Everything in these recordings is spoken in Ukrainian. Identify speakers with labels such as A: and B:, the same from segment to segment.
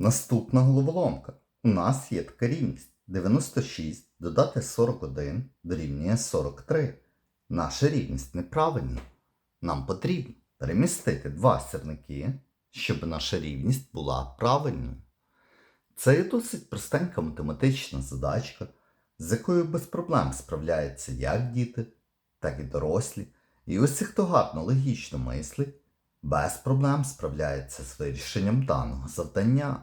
A: Наступна головоломка. У нас є така рівність 96 додати 41 дорівнює 43. Наша рівність неправильна. Нам потрібно перемістити два сірники, щоб наша рівність була правильною. Це є досить простенька математична задачка, з якою без проблем справляються як діти, так і дорослі. І усі, хто гарно логічно мислить, без проблем справляється з вирішенням даного завдання.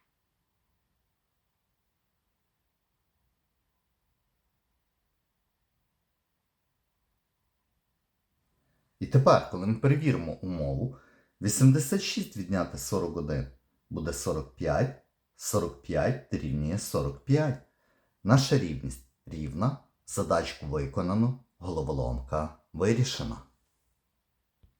A: І тепер, коли ми перевіримо умову, 86 відняти 41 буде 45, 45 дорівнює 45. Наша рівність рівна, задачку виконано, головоломка вирішена.